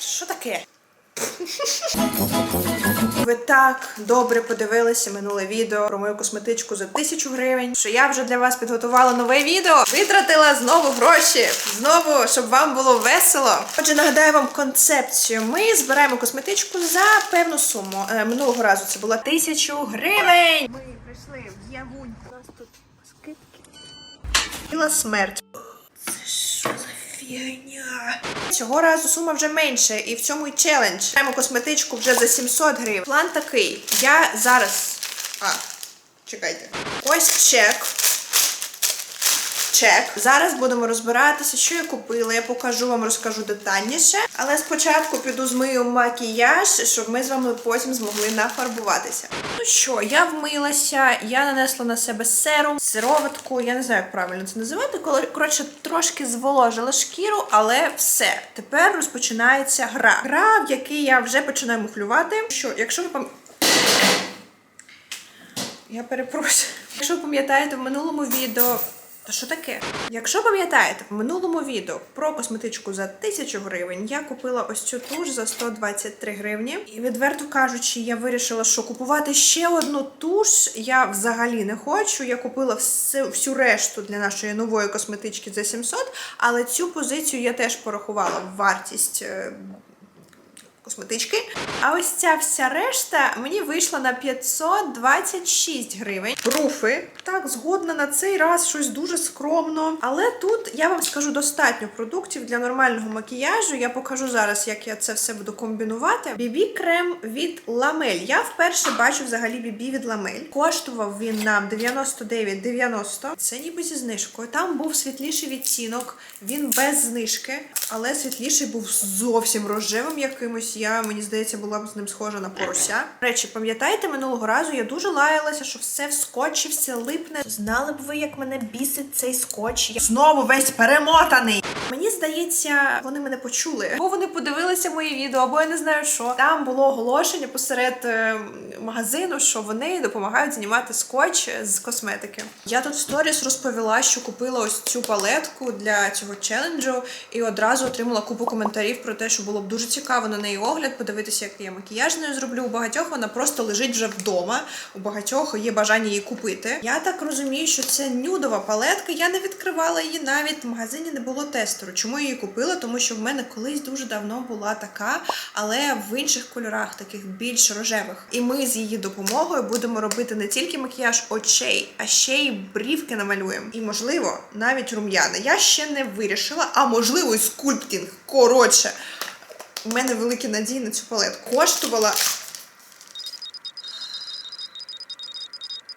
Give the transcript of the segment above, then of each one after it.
Що таке? Ви так добре подивилися минуле відео про мою косметичку за тисячу гривень, що я вже для вас підготувала нове відео. Витратила знову гроші, знову, щоб вам було весело. Отже, нагадаю вам концепцію. Ми збираємо косметичку за певну суму. Е, Минулого разу це було тисячу гривень. Ми прийшли в Явуньку. У нас тут скидки. Біла смерть. Фігня? Цього разу сума вже менше, і в цьому й челендж. Маємо косметичку вже за 700 гривень. План такий. Я зараз. А, чекайте. Ось чек. Чек. Зараз будемо розбиратися, що я купила. Я покажу вам, розкажу детальніше. Але спочатку піду змию макіяж, щоб ми з вами потім змогли нафарбуватися. Ну що, я вмилася, я нанесла на себе серум, сироватку. Я не знаю, як правильно це називати. Коротше трошки зволожила шкіру, але все. Тепер розпочинається гра. Гра, в якій я вже починаю мухлювати. Що, якщо ви пам... Я перепрошую. Якщо ви пам'ятаєте в минулому відео. Та що таке? Якщо пам'ятаєте, в минулому відео про косметичку за 1000 гривень я купила ось цю туш за 123 гривні. І відверто кажучи, я вирішила, що купувати ще одну туш я взагалі не хочу. Я купила все, всю решту для нашої нової косметички за 700, але цю позицію я теж порахувала в вартість. Косметички. А ось ця вся решта мені вийшла на 526 гривень. Пруфи. Так, згодна на цей раз щось дуже скромно. Але тут я вам скажу достатньо продуктів для нормального макіяжу. Я покажу зараз, як я це все буду комбінувати. Бібі крем від Ламель. Я вперше бачу взагалі бібі від Ламель. Коштував він нам 99,90. Це ніби зі знижкою. Там був світліший відтінок, він без знижки, але світліший був зовсім рожевим якимось. Я, мені здається, була б з ним схожа на порося. До Речі, пам'ятаєте, минулого разу я дуже лаялася, що все в скотчі, все липне. Знали б ви, як мене бісить цей скотч. Я знову весь перемотаний. Мені здається, вони мене почули. Або вони подивилися моє відео, або я не знаю що. Там було оголошення посеред е, магазину, що вони допомагають знімати скотч з косметики. Я тут в сторіс розповіла, що купила ось цю палетку для цього челенджу, і одразу отримала купу коментарів про те, що було б дуже цікаво на неї огляд, подивитися, як я макіяж нею зроблю. У багатьох вона просто лежить вже вдома. У багатьох є бажання її купити. Я так розумію, що це нюдова палетка. Я не відкривала її навіть в магазині не було тестеру. Чому я її купила? Тому що в мене колись дуже давно була така, але в інших кольорах, таких більш рожевих. І ми з її допомогою будемо робити не тільки макіяж очей, а ще й брівки намалюємо. І можливо, навіть рум'яна. Я ще не вирішила, а можливо, і скульптинг. Коротше. У мене великі надії на цю палетку. Коштувала.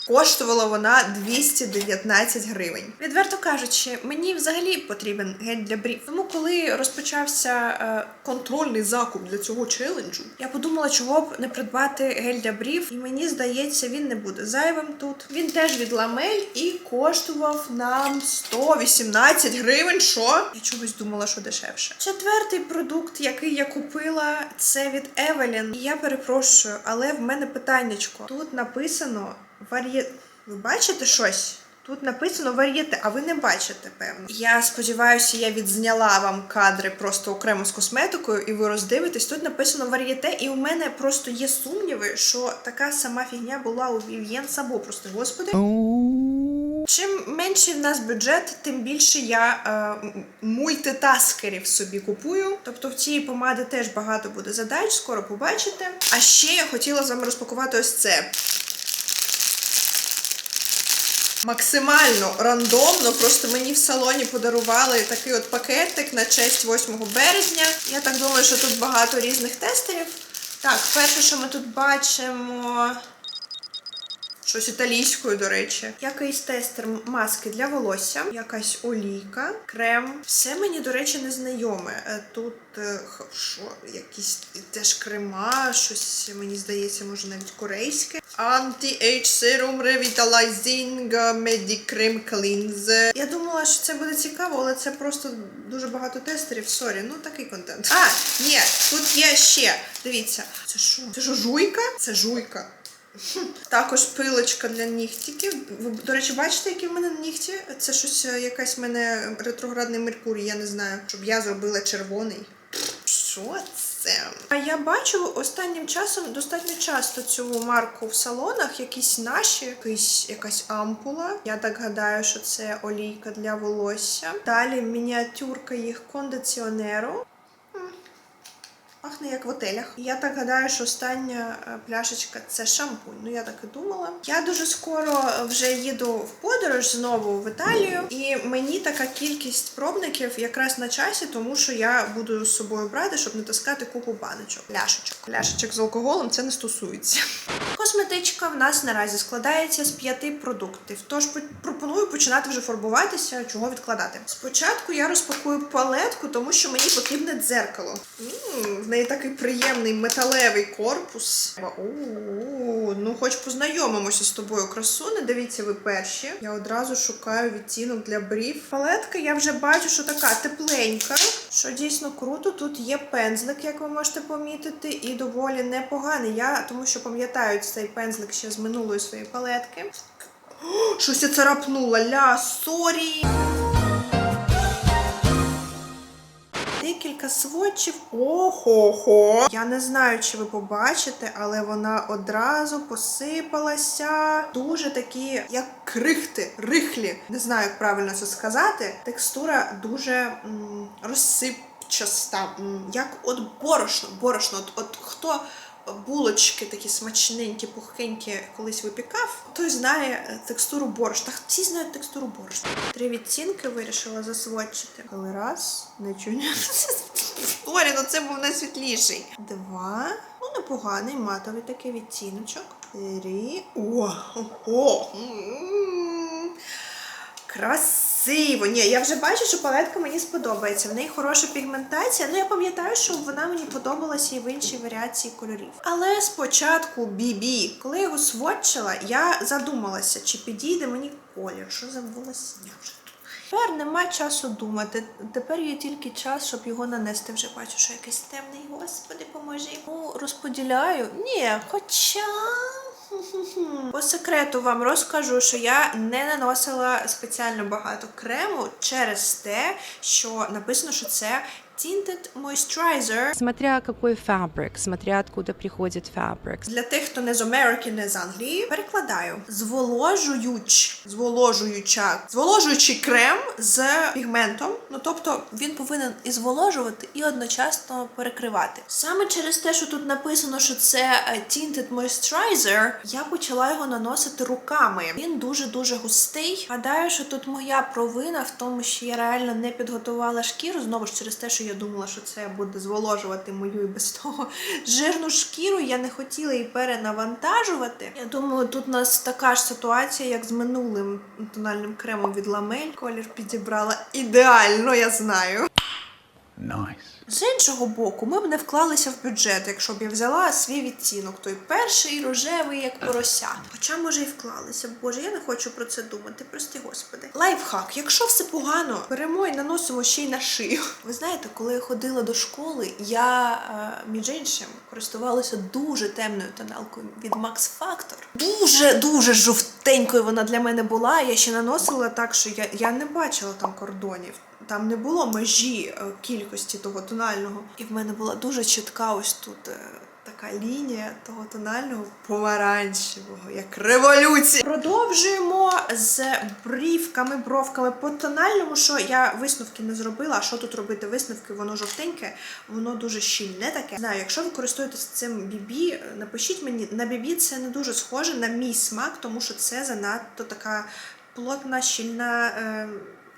Коштувала вона 219 гривень. Відверто кажучи, мені взагалі потрібен гель для брів. Тому коли розпочався е, контрольний закуп для цього челенджу, я подумала, чого б не придбати гель для брів, і мені здається, він не буде зайвим тут. Він теж від ламель і коштував нам 118 гривень. Що? Я чогось думала, що дешевше. Четвертий продукт, який я купила, це від Evelyn. І я перепрошую, але в мене питаннячко. Тут написано вар'є. Ви бачите щось? Тут написано вар'єте, а ви не бачите, певно. Я сподіваюся, я відзняла вам кадри просто окремо з косметикою, і ви роздивитесь. Тут написано вар'єте, і у мене просто є сумніви, що така сама фігня була у Вів'єн Сабо. Просто господи. Чим менший в нас бюджет, тим більше я е, мультитаскерів собі купую. Тобто в цієї помади теж багато буде задач, скоро побачите. А ще я хотіла з вами розпакувати ось це. Максимально рандомно, просто мені в салоні подарували такий от пакетик на честь 8 березня. Я так думаю, що тут багато різних тестерів. Так, перше, що ми тут бачимо. Щось італійською, до речі. Якийсь тестер маски для волосся, якась олійка, крем. Все мені, до речі, не знайоме. Е, Тут е, що, якісь теж крема, щось мені здається, може навіть корейське. Anti-Age Serum Revitalizing Medicreme Cleanse. Я думала, що це буде цікаво, але це просто дуже багато тестерів. Сорі, ну такий контент. А, ні, тут є ще. Дивіться, це що? Це що, жуйка? Це жуйка. Також пилочка для нігтиків. Ви, до речі, бачите, які в мене нігті? Це щось е, якась в мене ретроградний Меркурій, я не знаю. Щоб я зробила червоний. Що це? А я бачу останнім часом достатньо часто цю марку в салонах, якісь наші, якийсь, якась ампула. Я так гадаю, що це олійка для волосся. Далі мініатюрка їх кондиціонеру. М, Пахне як в отелях. Я так гадаю, що остання е, пляшечка це шампунь. Ну я так і думала. Я дуже скоро вже їду в подорож знову в Італію, і мені така кількість пробників якраз на часі, тому що я буду з собою брати, щоб не таскати купу баночок. Пляшечок. Пляшечок з алкоголем це не стосується. Косметичка в нас наразі складається з п'яти продуктів. Тож пропоную починати вже фарбуватися, чого відкладати. Спочатку я розпакую палетку, тому що мені потрібне дзеркало. М, в неї такий приємний металевий корпус. О, ну хоч познайомимося з тобою, красуне. Дивіться, ви перші. Я одразу шукаю відтінок для брів. Палетка я вже бачу, що така тепленька, що дійсно круто. Тут є пензлик, як ви можете помітити, і доволі непоганий. Я тому що пам'ятаю цей пензлик ще з минулої своєї палетки. О, щось я царапнула, ля, сорі. Декілька сводчів. Охо-хо! Я не знаю, чи ви побачите, але вона одразу посипалася. Дуже такі, як крихти, рихлі. Не знаю, як правильно це сказати. Текстура дуже розсипчаста, як от борошно. Борошно, от, от хто. Булочки такі смачненькі, пухенькі колись випікав, той знає е, текстуру борошна. Всі знають текстуру борошна. Три відтінки вирішила засводчити. Коли раз, не. Сорі, ну це був найсвітліший. Два. Ну, непоганий матовий такий відтіночок. Три. О, о, м. Красиво! Ні, я вже бачу, що палетка мені сподобається. В неї хороша пігментація. Ну я пам'ятаю, що вона мені подобалася і в іншій варіації кольорів. Але спочатку BB. Коли я його сводчила, я задумалася, чи підійде мені колір, що за волосіння. Тепер нема часу думати. Тепер є тільки час, щоб його нанести. Вже бачу, що якийсь темний. Господи, поможи. Ну, розподіляю. Ні, хоча. По секрету вам розкажу, що я не наносила спеціально багато крему через те, що написано, що це Tinted Moisturizer. Смотря какой фабрик, смотря откуда приходит фабрик. Для тих, хто не з Америки, не з Англії, перекладаю зволожуюч, зволожуюча, зволожуючий крем з пігментом. Ну тобто він повинен і зволожувати, і одночасно перекривати. Саме через те, що тут написано, що це е, Tinted Moisturizer, я почала його наносити руками. Він дуже дуже густий. Гадаю, що тут моя провина в тому, що я реально не підготувала шкіру знову ж через те, що я думала, що це буде зволожувати мою і без того жирну шкіру. Я не хотіла її перенавантажувати. Я думаю, тут у нас така ж ситуація, як з минулим тональним кремом від Ламель. Колір підібрала ідеально, я знаю. Nice. З іншого боку, ми б не вклалися в бюджет, якщо б я взяла свій відтінок, той перший рожевий, як порося. Хоча, може, і вклалися. Боже, я не хочу про це думати. Прости, господи. Лайфхак, якщо все погано, беремо і наносимо ще й на шию. Ви знаєте, коли я ходила до школи, я е, між іншим користувалася дуже темною тоналкою від Max Factor. Дуже дуже жовтенькою вона для мене була. Я ще наносила так, що я, я не бачила там кордонів. Там не було межі е, кількості того тонального. І в мене була дуже чітка ось тут е, така лінія того тонального помаранчевого, як революція. Продовжуємо з брівками, бровками по тональному, що я висновки не зробила. А що тут робити? Висновки, воно жовтеньке, воно дуже щільне таке. Знаю, якщо ви користуєтесь цим бібі, напишіть мені на бібі це не дуже схоже на мій смак, тому що це занадто така плотна, щільна. Е,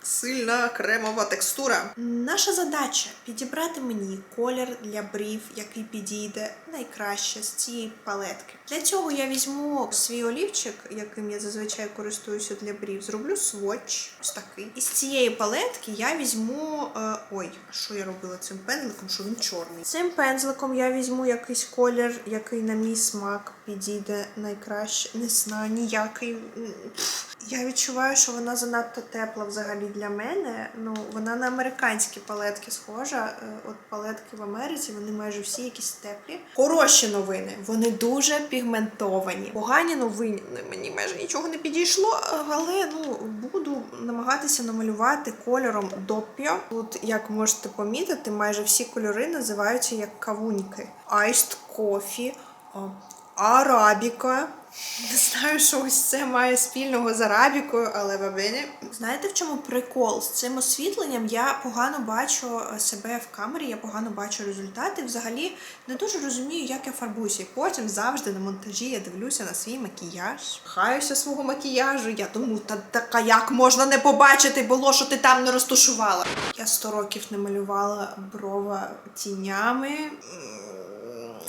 Сильна кремова текстура. Наша задача підібрати мені колір для брів, який підійде найкраще з цієї палетки. Для цього я візьму свій олівчик, яким я зазвичай користуюся для брів, зроблю сводч, ось такий. І з цієї палетки я візьму. Е, ой, що я робила цим пензликом? Що він чорний? Цим пензликом я візьму якийсь колір, який на мій смак підійде найкраще. Не знаю, ніякий. Я відчуваю, що вона занадто тепла взагалі для мене. Ну, вона на американські палетки схожа. Е, От палетки в Америці, вони майже всі якісь теплі. Хороші новини, вони дуже пігментовані. Погані новини мені майже нічого не підійшло, але ну буду намагатися намалювати кольором доп'я. Тут, як можете помітити, майже всі кольори називаються як кавуньки. Iced coffee, арабіка. Не знаю, що ось це має спільного з арабікою, але бабині. Знаєте, в чому прикол? З цим освітленням я погано бачу е, себе в камері, я погано бачу результати. Взагалі не дуже розумію, як я фарбуюся. І потім завжди на монтажі я дивлюся на свій макіяж, хаюся свого макіяжу. Я думаю, та така як можна не побачити було, що ти там не розташувала. Я 100 років не малювала брова тінями.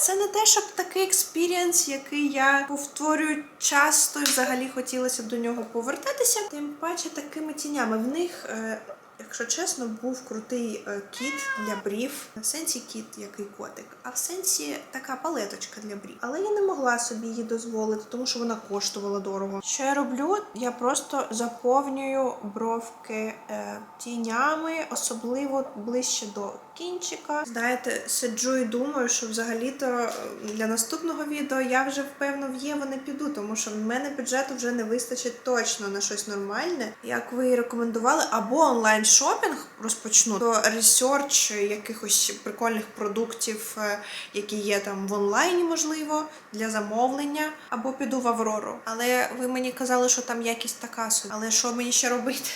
Це не те, щоб такий експірієнс, який я повторюю часто, і взагалі хотілося до нього повертатися. Тим паче такими тінями. В них, е, якщо чесно, був крутий е, кіт для брів. В сенсі кіт, який котик, а в сенсі така палеточка для брів. Але я не могла собі її дозволити, тому що вона коштувала дорого. Що я роблю? Я просто заповнюю бровки е, тінями, особливо ближче до кінчика. Знаєте, сиджу і думаю, що взагалі-то е, для наступного відео я вже впевно в Єву не піду, тому що в мене бюджету вже не вистачить точно на щось нормальне. Як ви рекомендували, або онлайн шопінг розпочну, то ресерч якихось прикольних продуктів, е, які є там в онлайні, можливо, для замовлення, або піду в Аврору. Але ви мені казали, що там якість така собі. Але що мені ще робити?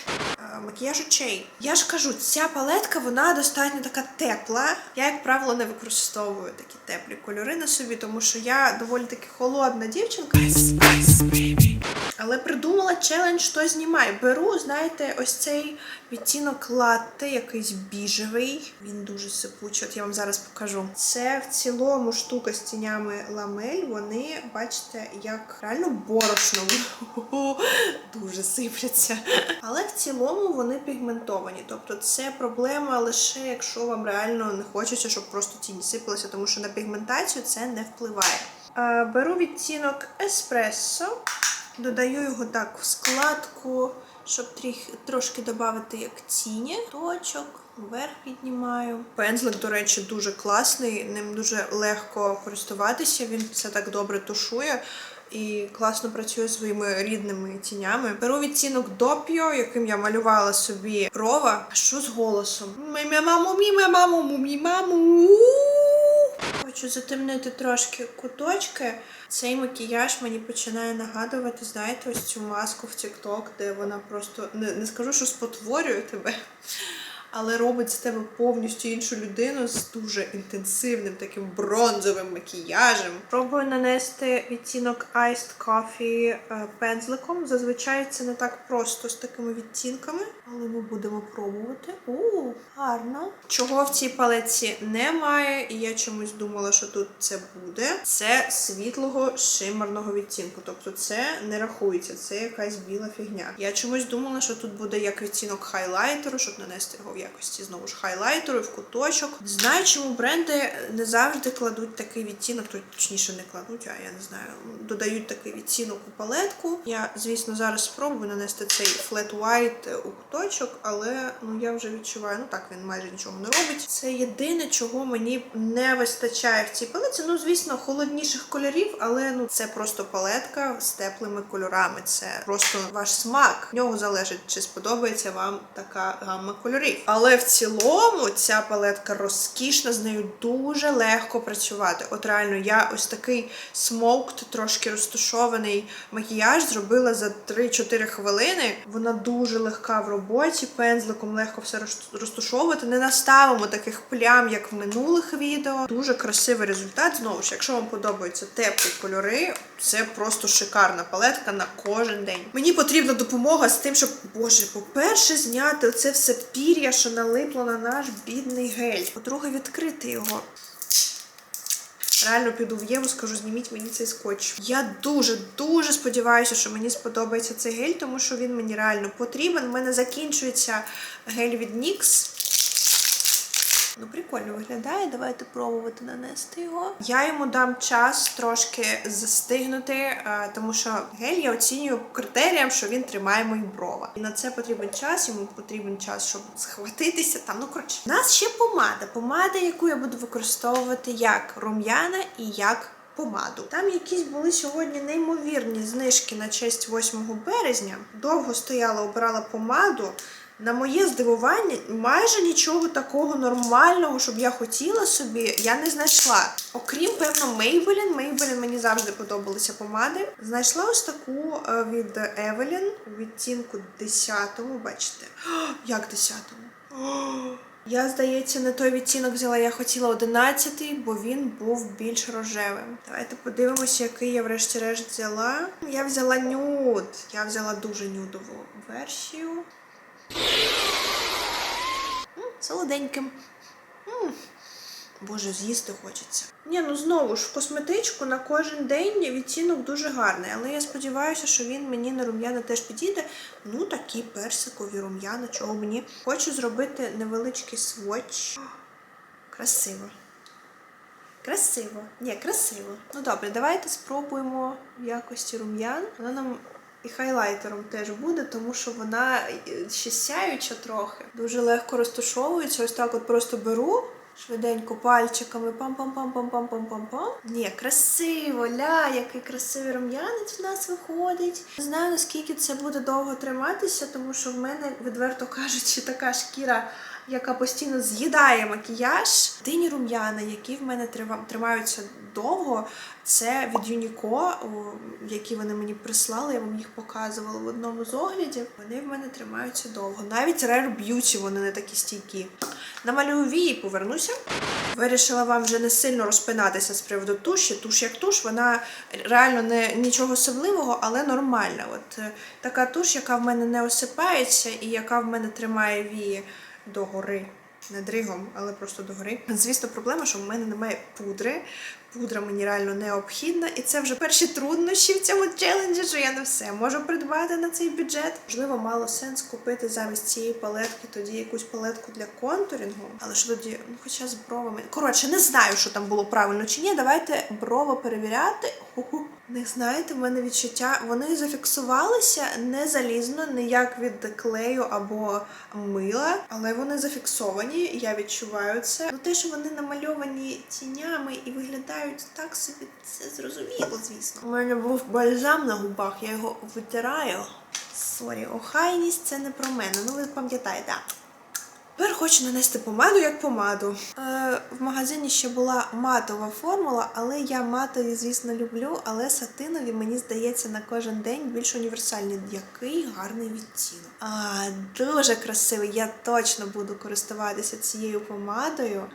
Е, Макіяж очей. Я ж кажу, ця палетка вона достатньо така тепла. Я, як правило, не використовую такі теплі кольори на собі, тому що я доволі таки холодна дівчинка. Але придумала челендж, що знімай. Беру, знаєте, ось цей відтінок латте, якийсь біжевий. Він дуже сипучий. От я вам зараз покажу. Це в цілому штука з тінями ламель. Вони, бачите, як реально борошно. Дуже сипляться. Але в цілому вони пігментовані. Тобто це проблема лише якщо вам реально не хочеться, щоб просто тіні сипалися, тому що на пігментацію це не впливає. Е, Беру відтінок еспресо. Додаю його так в складку, щоб тріх- трошки додати як тіні. Точок, вверх піднімаю. Пензлик, до речі, дуже класний, ним дуже легко користуватися, він все так добре тушує. І класно працює своїми рідними тінями. Беру відтінок допіо, яким я малювала собі брова. А що з голосом? Мімі маму, мімі маму, мумі маму. Хочу затемнити трошки куточки. Цей макіяж мені починає нагадувати, знаєте, ось цю маску в TikTok, де вона просто не, не скажу, що спотворює тебе, але робить з тебе повністю іншу людину з дуже інтенсивним таким бронзовим макіяжем. Пробую нанести відтінок Iced Coffee е, пензликом. Зазвичай це не так просто з такими відтінками, але ми будемо пробувати. У, гарно. Чого в цій палеці немає, і я чомусь думала, що тут це буде. Це світлого шимерного відтінку. Тобто це не рахується, це якась біла фігня. Я чомусь думала, що тут буде як відтінок хайлайтеру, щоб нанести його якості знову ж хайлайтеру в куточок. Не знаю, чому бренди не завжди кладуть такий відтінок, то точніше не кладуть, а я не знаю, додають такий відтінок у палетку. Я, звісно, зараз спробую нанести цей white у куточок, але ну я вже відчуваю, ну так він майже нічого не робить. Це єдине, чого мені не вистачає в цій палетці. Ну, звісно, холодніших кольорів, але ну це просто палетка з теплими кольорами. Це просто ваш смак. В нього залежить, чи сподобається вам така гамма кольорів. Але в цілому ця палетка розкішна, з нею дуже легко працювати. От реально, я ось такий смоукт, трошки розташований макіяж зробила за 3-4 хвилини. Вона дуже легка в роботі, пензликом легко все роз- розташовувати. Не наставимо таких плям, як в минулих відео. Дуже красивий результат. Знову ж, якщо вам подобаються теплі кольори, це просто шикарна палетка на кожен день. Мені потрібна допомога з тим, щоб, боже, по-перше, зняти оце все пір'я, що налипло на наш бідний гель. По-друге, відкрити його. Реально піду в Єву, скажу, зніміть мені цей скотч. Я дуже дуже сподіваюся, що мені сподобається цей гель, тому що він мені реально потрібен. У мене закінчується гель від NYX. Ну, прикольно виглядає. Давайте пробувати нанести його. Я йому дам час трошки застигнути, е, тому що гель я оцінюю критеріям, що він тримає мої брова. І на це потрібен час, йому потрібен час, щоб схватитися. Там, ну коротше. У нас ще помада. Помада, яку я буду використовувати як рум'яна і як помаду. Там якісь були сьогодні неймовірні знижки на честь 8 березня. Довго стояла, обирала помаду. На моє здивування, майже нічого такого нормального, щоб я хотіла собі, я не знайшла. Окрім, певно, Maybelline. Maybelline мені завжди подобалися помади. Знайшла ось таку е, від Evelyn у відтінку 10-му, бачите. Як 10-му? Я, здається, не той відтінок взяла, я хотіла 11-й, бо він був більш рожевим. Давайте подивимося, який я врешті-решт взяла. Я взяла нюд. Я взяла дуже нюдову версію. М, Солоденьким. М, Боже, з'їсти хочеться. Ні, ну знову ж в косметичку на кожен день відтінок дуже гарний, але я сподіваюся, що він мені на рум'яна теж підійде. Ну, такі персикові рум'яна, чого мені. Хочу зробити невеличкий сводч. Красиво. Красиво. Ні, красиво. Ну добре, давайте спробуємо в якості рум'ян. Вона нам і хайлайтером теж буде, тому що вона е, ще сяюча трохи. Дуже легко розташовується. Ось так от просто беру. Швиденько пальчиками пам-пам-пам-пам-пам-пам-пам-пам. Ні, красиво, ля, який красивий рум'янець в нас виходить. Не знаю, наскільки це буде довго триматися, тому що в мене, відверто кажучи, така шкіра, яка постійно з'їдає макіяж. Єдині рум'яна, які в мене тримаються довго, це від Юніко, які вони мені прислали, я вам їх показувала в одному з оглядів. Вони в мене тримаються довго. Навіть Rare Beauty вони не такі стійкі. Намалюю вії повернуся. Вирішила вам вже не сильно розпинатися з приводу туші. Туш як туш, вона реально не нічого особливого, але нормальна. От е, така туш, яка в мене не осипається і яка в мене тримає вії догори. Не дригом, але просто догори. Звісно, проблема, що в мене немає пудри. Пудра мені реально необхідна, і це вже перші труднощі в цьому челенджі, що я не все можу придбати на цей бюджет. Можливо, мало сенс купити замість цієї палетки тоді якусь палетку для контурінгу. Але що тоді, ну хоча з бровами. Коротше, не знаю, що там було правильно чи ні. Давайте брови перевіряти. Ху-ху. Не знаєте, в мене відчуття. Вони зафіксувалися не залізно, не як від клею або мила, але вони зафіксовані. Я відчуваю це. Ну те, що вони намальовані тінями і виглядають так собі, це зрозуміло, звісно. У мене був бальзам на губах, я його витираю. Сорі, охайність це не про мене. Ну ви пам'ятаєте. Тепер хочу нанести помаду як помаду. Е, в магазині ще була матова формула, але я матові, звісно, люблю, але сатинові, мені здається, на кожен день більш універсальні. Який гарний відтінок. А, дуже красивий. Я точно буду користуватися цією помадою.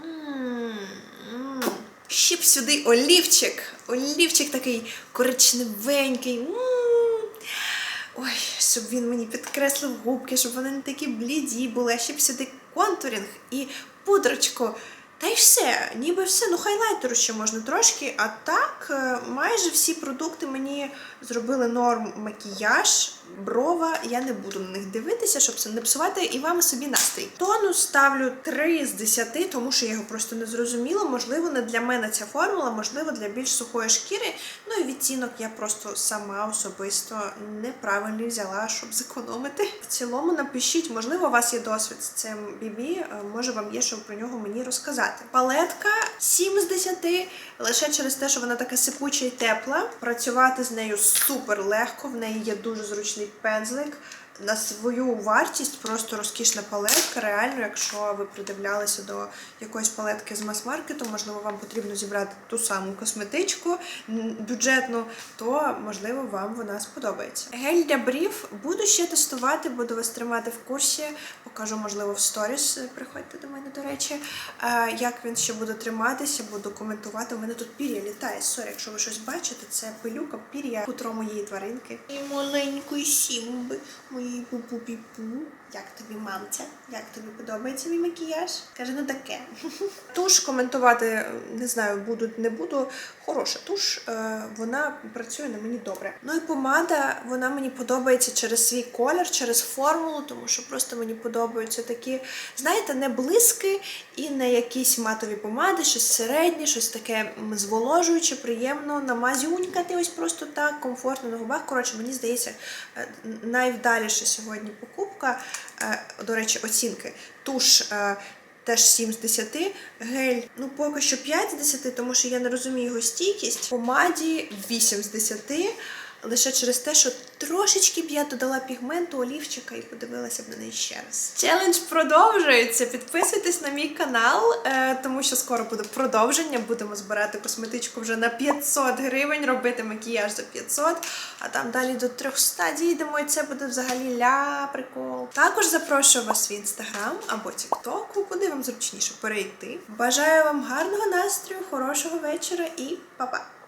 Б сюди олівчик. Олівчик такий коричневенький. Ой, щоб він мені підкреслив губки, щоб вони не такі бліді були, а ще б сюди контурінг і пудрочку. Та й все, ніби все. Ну, хайлайтеру ще можна трошки. А так, е, майже всі продукти мені зробили норм макіяж, брова. Я не буду на них дивитися, щоб це не псувати і вам собі настрій. Тонус ставлю 3 з 10, тому що я його просто не зрозуміла. Можливо, не для мене ця формула, можливо, для більш сухої шкіри. Ну і відтінок я просто сама особисто неправильно взяла, щоб зекономити. В цілому напишіть, можливо, у вас є досвід з цим бібі, е, може вам є що про нього мені розказати. Палетка 7 з 10, лише через те, що вона така сипуча і тепла. Працювати з нею супер легко, в неї є дуже зручний пензлик. На свою вартість просто розкішна палетка. Реально, якщо ви придивлялися до якоїсь палетки з мас-маркету, можливо, вам потрібно зібрати ту саму косметичку бюджетну, то можливо вам вона сподобається. Гель для брів буду ще тестувати, буду вас тримати в курсі. Покажу, можливо, в сторіс. Приходьте до мене, до речі. Е, Як він ще буде триматися, буду коментувати. У мене тут пір'я літає. Сорі, якщо ви щось бачите, це пилюка, пір'я хутро моєї тваринки. І маленької сімби, моєї Ой, бу-бу-бі-бу. Як тобі, мамця? Як тобі подобається мій макіяж? Каже, ну таке. Туш коментувати не знаю, буду, не буду. Хороша туш, е, вона працює на мені добре. Ну і помада, вона мені подобається через свій колір, через формулу, тому що просто мені подобаються такі, знаєте, не блиски і не якісь матові помади, щось середнє, щось таке зволожуюче, приємно намазюнькати ось просто так, комфортно на губах. Коротше, мені здається, е, найвдаліша сьогодні покупка. Е, До речі, оцінки. Туш. е, Теж 7 з 10, гель, ну поки що 5 з 10, тому що я не розумію його стійкість. Помаді 8 з 10, лише через те, що трошечки б я додала пігменту, олівчика і подивилася б на неї ще раз. Челендж продовжується. Підписуйтесь на мій канал, е, тому що скоро буде продовження. Будемо збирати косметичку вже на 500 гривень, робити макіяж за 500, а там далі до 300 дійдемо, і це буде взагалі ля прикол. Також запрошую вас в інстаграм або тікток, куди вам зручніше перейти. Бажаю вам гарного настрою, хорошого вечора і па-па!